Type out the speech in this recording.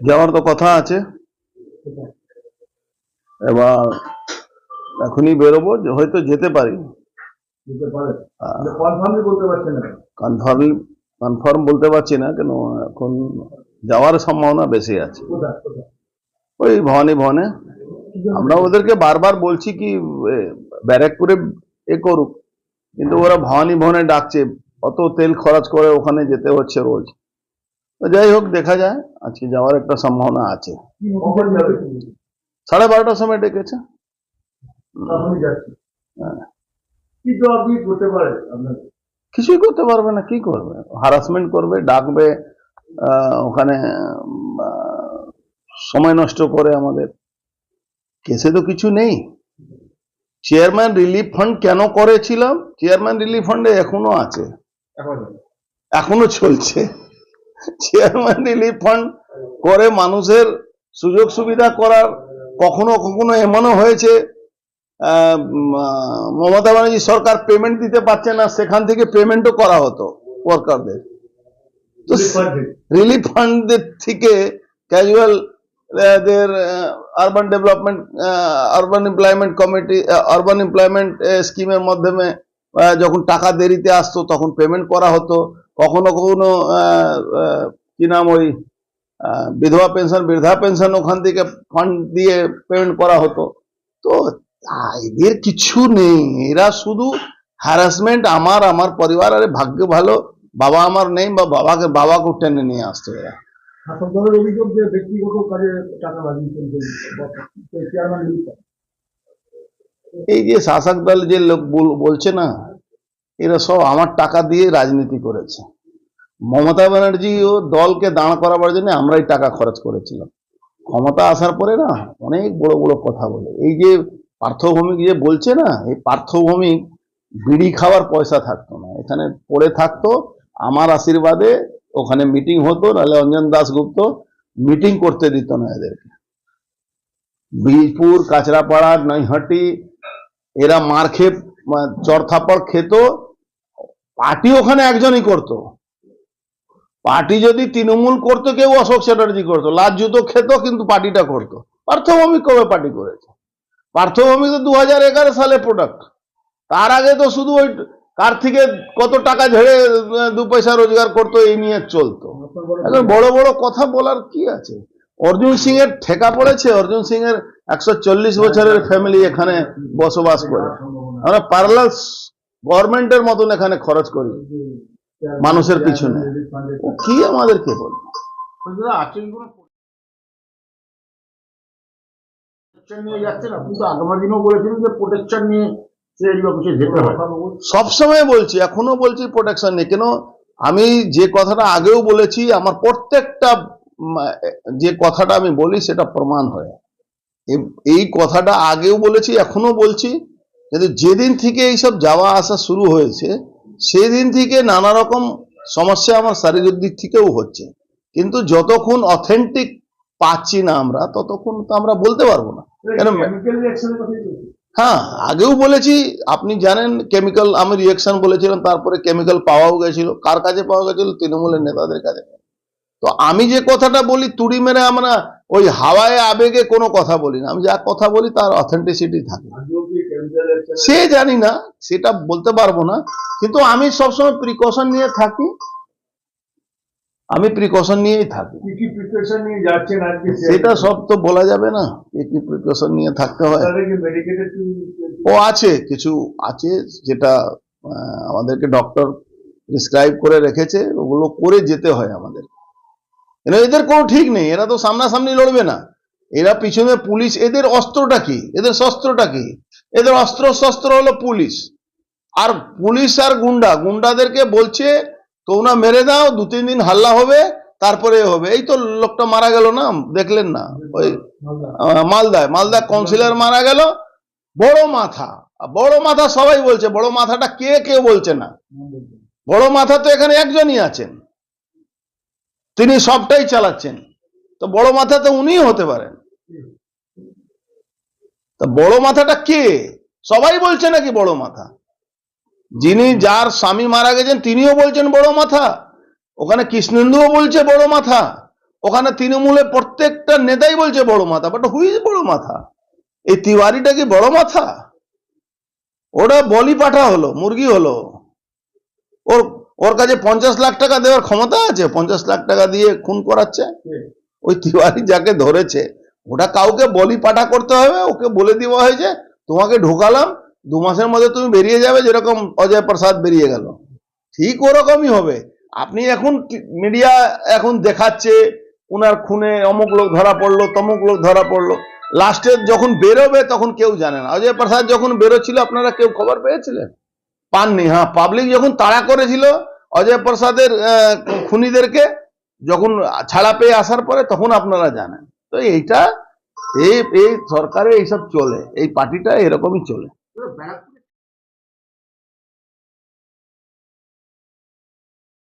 যাওয়ার তো কথা আছে। এবার এখনই বেরোবো হয়তো যেতে পারি। কনফার্মলি কনফার্ম বলতে পারছি না। কেন এখন যাওয়ার সম্ভাবনা বেশি আছে। ওই ভবানী ভবনে। আমরা ওদেরকে বারবার বলছি কি ব্যারাকপুরে এ করুক। কিন্তু ওরা ভবানী ভবনে ডাকছে অত তেল খরচ করে ওখানে যেতে হচ্ছে রোজ। তো যাই হোক দেখা যায়। আজকে যাওয়ার একটা সম্ভাবনা আছে। সাড়ে বারোটার সময় ডেকেছে। হ্যাঁ। কিছুই করতে পারবে না কি করবে? হারাসমেন্ট করবে ডাকবে ওখানে সময় নষ্ট করে আমাদের। কেসে তো কিছু নেই। চেয়ারম্যান রিলিফ ফান্ড কেন করেছিলাম? চেয়ারম্যান রিলিফ ফান্ডে এখনও আছে। এখন। এখনও চলছে। চেয়ারম্যান রিলিফ ফান্ড করে মানুষের সুযোগ সুবিধা করার কখনো কখনো এমনও হয়েছে মমতা ব্যানার্জি সরকার পেমেন্ট দিতে পারছে না সেখান থেকে পেমেন্টও করা হতো ওয়ার্কারদের তো রিলিফ ফান্ডের থেকে ক্যাজুয়াল দের urban development urban employment committee urban employment স্কিমের মাধ্যমে যখন টাকা দেরিতে আসতো তখন পেমেন্ট করা হতো। কখনো কখনো কি নাম ওই বিধবা পেনশন বৃদ্ধা পেনশন ওখান থেকে ফান্ড দিয়ে পেমেন্ট করা হতো। তো এদের কিছু নেই। এরা শুধু হ্যারাসমেন্ট আমার আমার পরিবার আরে ভাগ্য ভালো বাবা আমার নেই বা বাবাকে বাবাকে টেনে নিয়ে আসতো এরা। অভিযোগ যে ব্যক্তিগত কাজে টাকা এই যে শাসক দল যে লোক বল- বলছে না এরা সব আমার টাকা দিয়ে রাজনীতি করেছে। মমতা ব্যানার্জি ও দলকে দাঁড় করাবার জন্য আমরাই টাকা খরচ করেছিলাম। ক্ষমতা আসার পরে না অনেক বড় বড় কথা বলে। এই যে পার্থভূমিক যে বলছে না, এই পার্থভূমিক বিড়ি খাওয়ার পয়সা থাকতো না। এখানে পড়ে থাকতো, আমার আশীর্বাদে ওখানে মিটিং হতো, নাহলে অঞ্জন দাসগুপ্ত মিটিং করতে দিত না এদেরকে। বীজপুর কাঁচরাপাড়া, নৈহাটি, এরা মার খেয়ে চড়থাপড় খেত পার্টি ওখানে একজনই করত। পার্টি যদি তৃণমূল করতো, কেউ অশোক চ্যাটার্জি করতো। লাল জুতো খেত, কিন্তু পার্টিটা করতো। পার্থভূমি কবে পার্টি করেছে। পার্থভূমি তো দু হাজার এগারো সালে প্রোডাক্ট তার আগে তো শুধু ওই কার থেকে কত টাকা ঝেড়ে দু পয়সা রোজগার করতো, এই নিয়ে চলতো। এখন বড় বড় কথা বলার কি আছে? অর্জুন সিং এর ঠেকা পড়েছে। অর্জুন সিং এর একশো চল্লিশ বছরের ফ্যামিলি এখানে বসবাস করে। আমরা প্যারালাল গভর্নমেন্টের মতন এখানে খরচ করি। মানুষের পিছনে। ও কি আমাদেরকে বলবে? নিয়ে নিয়ে সবসময় বলছি এখনও বলছি প্রোটেকশন নেই কেন? আমি যে কথাটা আগেও বলেছি আমার প্রত্যেকটা যে কথাটা আমি বলি সেটা প্রমাণ হয়। এই কথাটা আগেও বলেছি এখনও বলছি। কিন্তু যেদিন থেকে এইসব যাওয়া আসা শুরু হয়েছে সেদিন থেকে নানা রকম সমস্যা আমার শারীরিক দিক থেকেও হচ্ছে। কিন্তু যতক্ষণ অথেন্টিক পাচ্ছি না আমরা ততক্ষণ তো আমরা বলতে পারব না। কেন হ্যাঁ আগেও বলেছি আপনি জানেন কেমিক্যাল আমি রিয়েকশন বলেছিলাম তারপরে কেমিক্যাল পাওয়াও গেছিল কার কাছে পাওয়া গেছিল? তৃণমূলের নেতাদের কাছে। তো আমি যে কথাটা বলি তুড়ি মেরে আমরা ওই হাওয়ায় আবেগে কোনো কথা বলি না। আমি যা কথা বলি তার অথেন্টিসিটি থাকে। সে জানি না সেটা বলতে পারব না কিন্তু আমি সবসময় প্রিকশন নিয়ে থাকি। আমি প্রিকশন নিয়েই থাকি। কি কি নিয়ে যাচ্ছেন আজকে? সেটা সব তো বলা যাবে না কি কি প্রিকশন নিয়ে থাকতে হয়। ও আছে কিছু আছে যেটা আমাদেরকে ডক্টর প্রিসক্রাইব করে রেখেছে ওগুলো করে যেতে হয় আমাদের। এরা এদের কোনো ঠিক নেই এরা তো সামনাসামনি লড়বে না। এরা পিছনে পুলিশ এদের অস্ত্রটা কি? এদের শস্ত্রটা কি? এদের অস্ত্র শস্ত্র হলো পুলিশ। আর পুলিশ আর গুন্ডা, গুন্ডাদেরকে বলছে, তোমরা মেরে দাও, দু, তিন দিন হাল্লা হবে, তারপরে হবে। এই তো লোকটা মারা গেল না? দেখলেন না? ওই মালদায়। মালদা কাউন্সিলর মারা গেল। বড় মাথা। বড় মাথা সবাই বলছে। বড় মাথাটা কে কেউ বলছে না? বড় মাথা তো এখানে একজনই আছেন। তিনি সবটাই চালাচ্ছেন। তো বড় মাথা তো উনিই হতে পারেন। তা বড় মাথাটা কে? সবাই বলছে নাকি বড় মাথা? যিনি যার স্বামী মারা গেছেন তিনিও বলছেন বড় মাথা। ওখানে কৃষ্ণেন্দুও বলছে বড় মাথা। ওখানে তৃণমূলের প্রত্যেকটা নেতাই বলছে বড় মাথা। বাট হুইজ বড় মাথা? এই তিওয়ারিটা কি বড় মাথা? ওটা বলি পাঠা হলো মুরগি হলো। ওর ওর কাছে পঞ্চাশ লাখ টাকা দেওয়ার ক্ষমতা আছে পঞ্চাশ লাখ টাকা দিয়ে খুন করাচ্ছে। ওই তিওয়ারি যাকে ধরেছে ওটা কাউকে বলি পাঠা করতে হবে, ওকে বলে দেওয়া হয়েছে, তোমাকে ঢোকালাম, দু মাসের মধ্যে তুমি বেরিয়ে যাবে, যেরকম অজয় প্রসাদ বেরিয়ে গেল। ঠিক ওরকমই হবে। আপনি এখন মিডিয়া এখন দেখাচ্ছে, উনার খুনে অমুক লোক ধরা পড়ল, তমুক লোক ধরা পড়ল। লাস্টে যখন বেরোবে তখন কেউ জানে না। অজয় প্রসাদ যখন বেরোচ্ছিল, আপনারা কেউ খবর পেয়েছিলেন? পাননি হ্যাঁ পাবলিক যখন তাড়া করেছিল, অজয় প্রসাদের খুনিদেরকে যখন ছাড়া পেয়ে আসার পরে, তখন আপনারা জানেন। তো এইটা এই এই সরকারে এইসব চলে এই পার্টিটা এরকমই চলে।